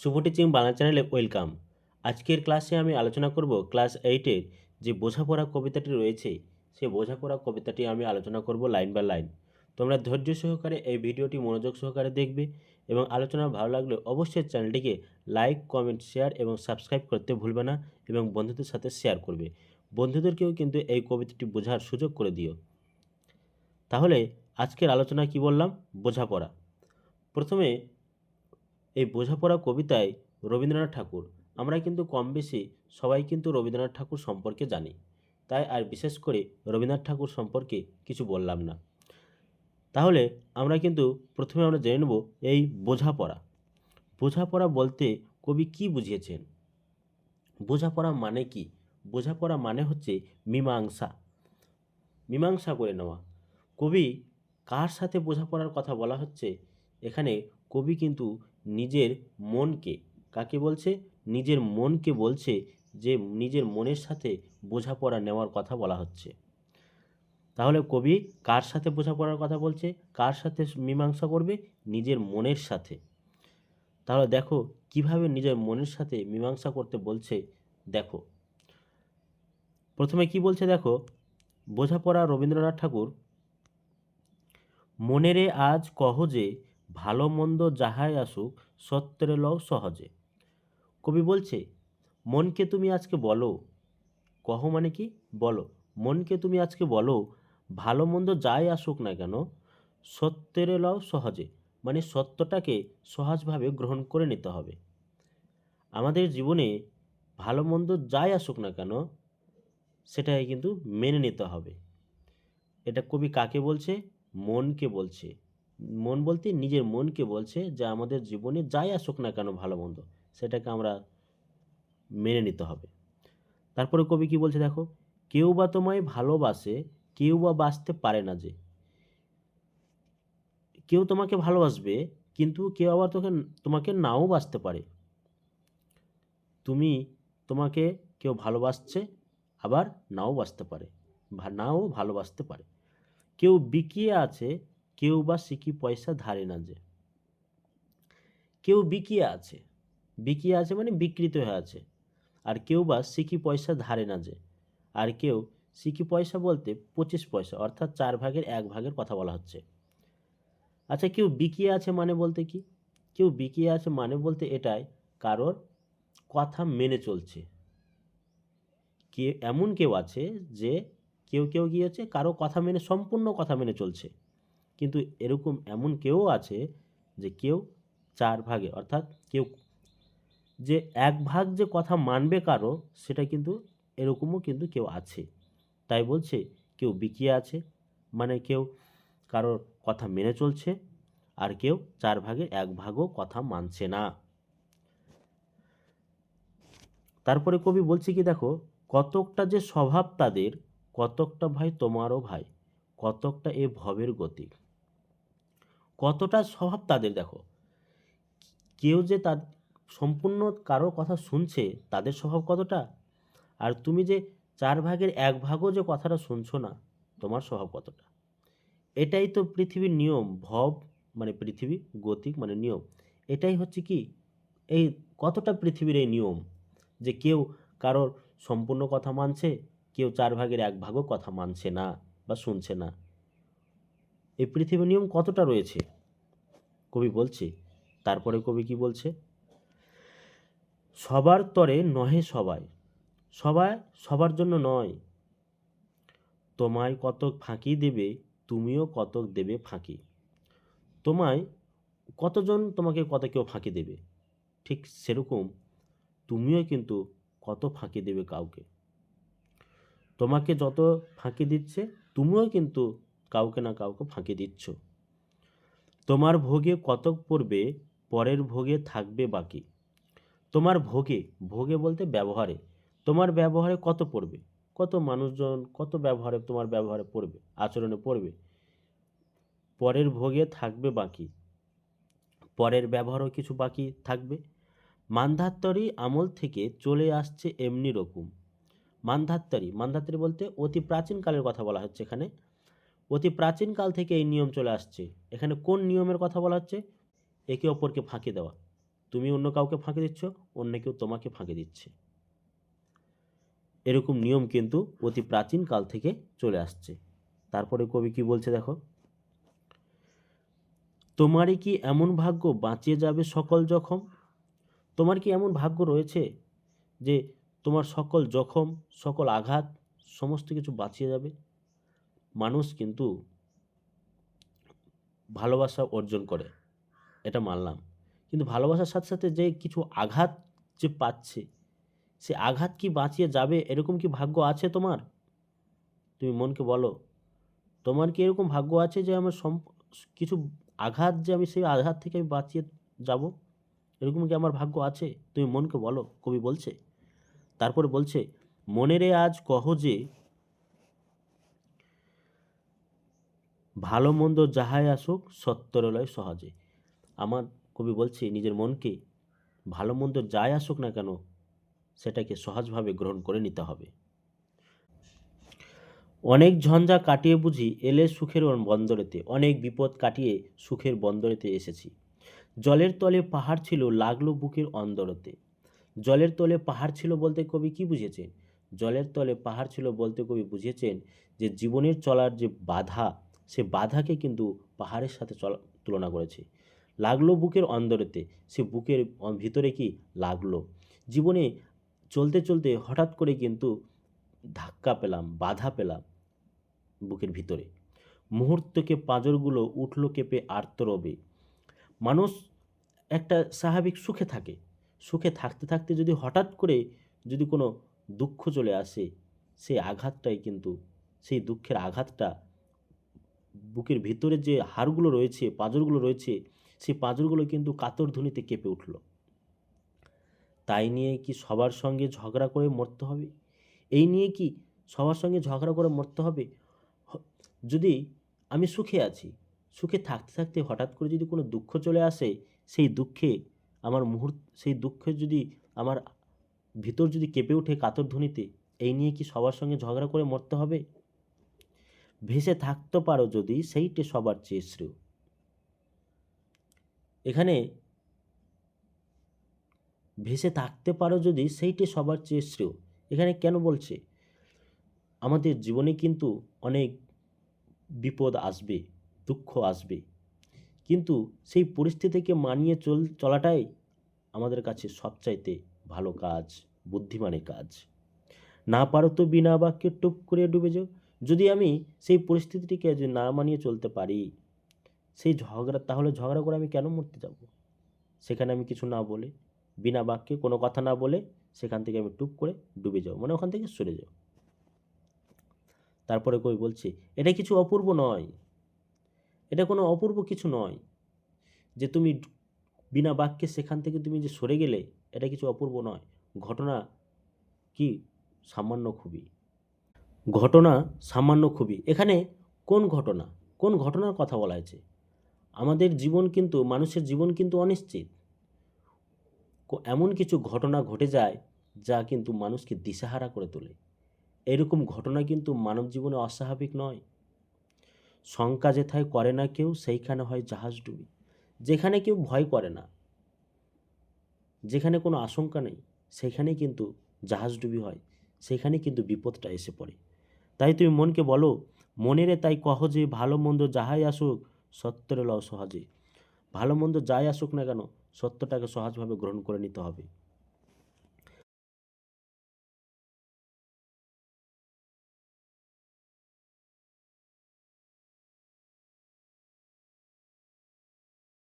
শুভ teaching Bangla চ্যানেলে welcome আজকের ক্লাসে আমি আলোচনা করব ক্লাস এইটের যে বোঝাপড়া কবিতাটি রয়েছে সেই বোঝাপড়া কবিতাটি আমি আলোচনা করব লাইন বাই লাইন তোমরা ধৈর্য সহকারে এই ভিডিওটি মনোযোগ সহকারে দেখবে এবং আলোচনা ভালো লাগলে অবশ্যই চ্যানেলটিকে লাইক কমেন্ট শেয়ার এবং সাবস্ক্রাইব করতে ভুলবে না এবং বন্ধুদের সাথে শেয়ার করবে। বন্ধুদেরকেও কিন্তু এই কবিতাটি বোঝার সুযোগ করে দিও। তাহলে আজকের আলোচনা কি বললাম? বোঝাপড়া। প্রথমে এই বোঝাপড়া কবিতায় রবীন্দ্রনাথ ঠাকুর। আমরা কিন্তু কম বেশি সবাই কিন্তু রবীন্দ্রনাথ ঠাকুর সম্পর্কে জানি। তাই আর বিশেষ করে রবীন্দ্রনাথ ঠাকুর সম্পর্কে কিছু বললাম না। তাহলে আমরা কিন্তু প্রথমে আমরা জেনে নেব এই বোঝাপড়া। বোঝাপড়া বলতে কবি কি বুঝিয়েছেন? বোঝাপড়া মানে কি? বোঝাপড়া মানে হচ্ছে মীমাংসা। মীমাংসা করে নেওয়া। কবি কার সাথে বোঝাপড়ার কথা বলা হচ্ছে? এখানে কবি কিন্তু নিজের মনকে, কাকে বলছে? নিজের মনকে বলছে যে নিজের মনের সাথে বোঝাপড়া নেওয়ার কথা বলা হচ্ছে। তাহলে কবি কার সাথে বোঝাপড়ার কথা বলছে? কার সাথে মীমাংসা করবে? নিজের মনের সাথে। তাহলে দেখো, কীভাবে নিজের মনের সাথে মীমাংসা করতে বলছে? দেখো। প্রথমে কি বলছে দেখো? বোঝাপড়া রবীন্দ্রনাথ ঠাকুর, মনেরে আজ কহ যে ভালো মন্দ যাহাই আসুক, সত্যের লও সহজে। কবি বলছে, মনকে তুমি আজকে বলো। কহ মানে কি? বলো, মনকে তুমি আজকে বলো, ভালো মন্দ যাই আসুক না কেন, সত্যের লও সহজে। মানে সত্যটাকে সহজভাবে গ্রহণ করে নিতে হবে। আমাদের জীবনে ভালো মন্দ যাই আসুক না কেন, সেটাকে কিন্তু মেনে নিতে হবে। এটা কবি কাকে বলছে? মনকে বলছে। মন বলতে নিজের মনকে বলছে যে আমাদের জীবনে যাই আসুক না কেন ভালো মন্দ, সেটাকে আমরা মেনে নিতে হবে। তারপরে কবি কি বলছে দেখো, কেউ বা তোমায় ভালোবাসে, কেউ বা বাঁচতে পারে না যে। কেউ তোমাকে ভালোবাসবে, কিন্তু কেউ আবার তোকে, তোমাকে নাও বাঁচতে পারে। তুমি তোমাকে কেউ ভালোবাসছে, আবার নাও বাঁচতে পারে নাও ভালোবাসতে পারে। কেউ বিকিয়ে আছে কেউ বা সিকি পয়সা ধারে না যে। কেউ বিকিয়ে আছে। বিকিয়ে আছে মানে বিকৃত হয়ে আছে। আর কেউ বা সিকি পয়সা ধারে না যে। আর কেউ সিকি পয়সা বলতে পঁচিশ পয়সা, অর্থাৎ চার ভাগের এক ভাগের কথা বলা হচ্ছে। আচ্ছা কেউ বিকিয়ে আছে মানে বলতে কি? কেউ বিকিয়ে আছে মানে বলতে এটাই কারোর কথা মেনে চলছে। কে, এমন কেউ আছে যে কেউ কেউ হচ্ছে কারও কথা মেনে, সম্পূর্ণ কথা মেনে চলছে। কিন্তু এরকম এমন কেউ আছে যে কেউ চার ভাগে, অর্থাৎ কেউ যে এক ভাগ যে কথা মানবে কারও, সেটা কিন্তু এরকমও কিন্তু কেউ আছে। তাই বলছে, কেউ বিকিয়ে আছে মানে কেউ কারোর কথা মেনে চলছে, আর কেউ চার ভাগে এক ভাগও কথা মানছে না। তারপরে কবি বলছে কি, দেখো, কতকটা যে স্বভাব তাদের, কতকটা ভাই তোমারও ভাই, কতকটা এ ভবের গতি। কতটা স্বভাব তাদের দেখো। কেউ যে তার সম্পূর্ণ কারোর কথা শুনছে, তাদের স্বভাব কতটা? আর তুমি যে চার ভাগের এক ভাগও যে কথাটা শুনছো না, তোমার স্বভাব কতটা? এটাই তো পৃথিবীর নিয়ম, ভব মানে পৃথিবী, গতিক মানে নিয়ম। এটাই হচ্ছে কি, এই কতটা পৃথিবীর এই নিয়ম যে কেউ কারোর সম্পূর্ণ কথা মানছে, কেউ চার ভাগের এক ভাগও কথা মানছে না বা শুনছে না। এই পৃথিবীর নিয়ম কতটা রয়েছে? কবি বলছে? তারপরে কবি কি বলছে? সবার তরে নহে সবাই। সবাই সবার জন্য নয়। তোমায় কতক ফাঁকি দেবে, তুমিও কতক দেবে ফাঁকি। তোমায় কতজন তোমাকে কত কেউ ফাঁকি দেবে? ঠিক সেরকম তুমিও কিন্তু কত ফাঁকি দেবে কাউকে। তোমাকে যত ফাঁকি দিচ্ছে, তুমিও কিন্তু কাউকে না কাউকে ফাঁকি দিচ্ছ। তোমার ভোগে কতক পড়বে, পরের ভোগে থাকবে বাকি? তোমার ভোগে ভোগে বলতে ব্যবহারে, তোমার ব্যবহারে কত পড়বে? কত মানুষজন, কত ব্যবহারে, তোমার ব্যবহারে পড়বে, আচরণে পড়বে? পরের ভোগে থাকবে বাকি। পরের ব্যবহারও কিছু বাকি থাকবে। মান্ধাত্তরি আমল থেকে চলে আসছে এমনি রকম। মান্ধাত্তারি মান্ধাত্তারি বলতে অতি প্রাচীনকালের কথা বলা হচ্ছে এখানে। অতি প্রাচীন কাল থেকে এই নিয়ম চলে আসছে। এখানে কোন নিয়মের কথা বলা হচ্ছে? একে অপরকে ফাঁকি দেওয়া। তুমি অন্য কাউকে ফাঁকি দিচ্ছ, অন্য কেউ তোমাকে ফাঁকি দিচ্ছে। এরকম নিয়ম কিন্তু অতি প্রাচীন কাল থেকে চলে আসছে। তারপরে কবি কি বলছে দেখো? তোমারই কি এমন ভাগ্য বাঁচিয়ে যাবে সকল জখম? তোমার কি এমন ভাগ্য রয়েছে যে তোমার সকল জখম, সকল আঘাত, সমস্ত কিছু বাঁচিয়ে যাবে? মানুষ কিন্তু ভালোবাসা অর্জন করে, এটা মানলাম। কিন্তু ভালোবাসার সাথে সাথে যে কিছু আঘাত যে পাচ্ছে, সে আঘাত কি বাঁচিয়ে যাবে, এরকম কি ভাগ্য আছে তোমার? তুমি মনকে বলো, তোমার কি এরকম ভাগ্য আছে যে আমার সম, কিছু আঘাত যে আমি সেই আঘাত থেকে আমি বাঁচিয়ে যাব? এরকম কি আমার ভাগ্য আছে? তুমি মনকে বলো, কবি বলছে। তারপরে বলছে, মনেরে আজ কহ যে ভালো মন্দ যাহাই আসুক, সত্যরলয় সহজে। আমার কবি বলছে, নিজের মনকে ভালো মন্দ যাই আসুক না কেন, সেটাকে সহজভাবে গ্রহণ করে নিতে হবে। অনেক ঝঞ্ঝা কাটিয়ে বুঝি এলে সুখের বন্দরেতে, অনেক বিপদ কাটিয়ে সুখের বন্দরেতে এসেছি। জলের তলে পাহাড় ছিল, লাগল বুকের অন্দরতে। জলের তলে পাহাড় ছিল বলতে কবি কি বুঝেছেন? জলের তলে পাহাড় ছিল বলতে কবি বুঝেছেন যে, জীবনের চলার যে বাধা সে বাধাকে কিন্তু পাহাড়ের সাথে তুলনা করেছে। লাগল বুকের অন্দরেতে, সে বুকের ভিতরে কি লাগল? জীবনে চলতে চলতে হঠাৎ করে কিন্তু ধাক্কা পেলাম, বাধা পেলাম বুকের ভিতরে। মুহূর্তকে পাঁজরগুলো উঠল কেঁপে আর্তরবে। মানুষ একটা স্বাভাবিক সুখে থাকে। সুখে থাকতে থাকতে যদি হঠাৎ করে যদি কোনো দুঃখ চলে আসে, সেই আঘাতটাই কিন্তু, সেই দুঃখের আঘাতটা বুকের ভিতরে যে হাড়গুলো রয়েছে, পাঁজরগুলো রয়েছে, সেই পাঁজরগুলো কিন্তু কাতর ধ্বনিতে কেঁপে উঠল। তাই নিয়ে কি সবার সঙ্গে ঝগড়া করে মরতে হবে? এই নিয়ে কি সবার সঙ্গে ঝগড়া করে মরতে হবে? যদি আমি সুখে আছি, সুখে থাকতে থাকতে হঠাৎ করে যদি কোনো দুঃখ চলে আসে, সেই দুঃখে আমার মুহূর্ত, সেই দুঃখে যদি আমার ভিতর যদি কেঁপে ওঠে কাতর ধ্বনিতে, এই নিয়ে কি সবার সঙ্গে ঝগড়া করে মরতে হবে? ভেসে থাকতে পারো যদি, সেইটে সবার চেয়ে শ্রেয়। এখানে ভেসে থাকতে পারো যদি, সেইটে সবার চেয়ে শ্রেয়। এখানে কেন বলছে? আমাদের জীবনে কিন্তু অনেক বিপদ আসবে, দুঃখ আসবে। কিন্তু সেই পরিস্থিতিকে মানিয়ে চল, চলাটাই আমাদের কাছে সবচাইতে ভালো কাজ, বুদ্ধিমানের কাজ। না পারো তো বিনা বাক্যে টুপ করে ডুবে যাও। যদি আমি সেই পরিস্থিতিটিকে যদি না মানিয়ে চলতে পারি, সেই ঝগড়া, তাহলে ঝগড়া করে আমি কেন মরতে যাব? সেখানে আমি কিছু না বলে, বিনা বাক্যে কোনো কথা না বলে সেখান থেকে আমি টুপ করে ডুবে যাও মানে ওখান থেকে সরে যাও তারপরে কই বলছে, এটা কিছু অপূর্ব নয়। এটা কোনো অপূর্ব কিছু নয়। যে তুমি বিনা বাক্যে সেখান থেকে তুমি যে সরে গেলে, এটা কিছু অপূর্ব নয়। ঘটনা কি সামান্য খুবই। ঘটনা সামান্য খুবই। এখানে কোন ঘটনা? কোন ঘটনার কথা বলা হয়েছে? আমাদের জীবন কিন্তু, মানুষের জীবন কিন্তু অনিশ্চিত। এমন কিছু ঘটনা ঘটে যায় যা কিন্তু মানুষকে দিশাহারা করে তোলে। এরকম ঘটনা কিন্তু মানব জীবনে অস্বাভাবিক নয়। শঙ্কা যেথায় করে না কেউ, সেইখানে হয় জাহাজ ডুবি। যেখানে কেউ ভয় করে না, যেখানে কোনো আশঙ্কা নেই সেখানেই কিন্তু জাহাজ ডুবি হয়। সেখানে কিন্তু বিপদটা এসে পড়ে। তাই তুমি মনকে বলো, মনেরে তাই কহ যে, ভালো মন্দ যাহাই আসুক, সত্যের লও সহজে। ভালো মন্দ যাই আসুক না কেন, সত্যটাকে সহজভাবে গ্রহণ করে নিতে হবে।